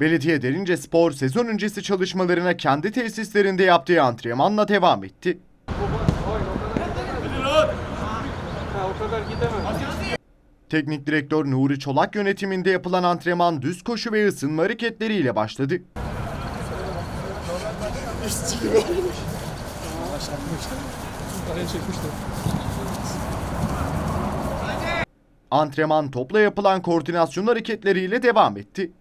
Belediye Derince Spor sezon öncesi çalışmalarına kendi tesislerinde yaptığı antrenmanla devam etti. Teknik direktör Nuri Çolak yönetiminde yapılan antrenman düz koşu ve ısınma hareketleriyle başladı. Antrenman topla yapılan koordinasyon hareketleriyle devam etti.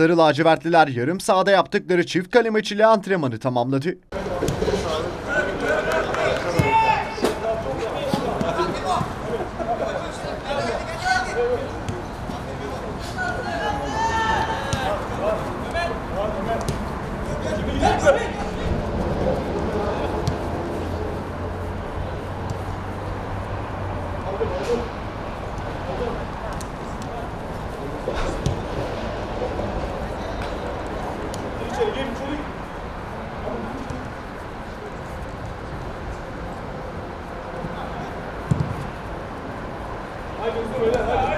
Sarı lacivertliler yarım sahada yaptıkları çift kale maçıyla antrenmanı tamamladı. Haydi uzun öyle.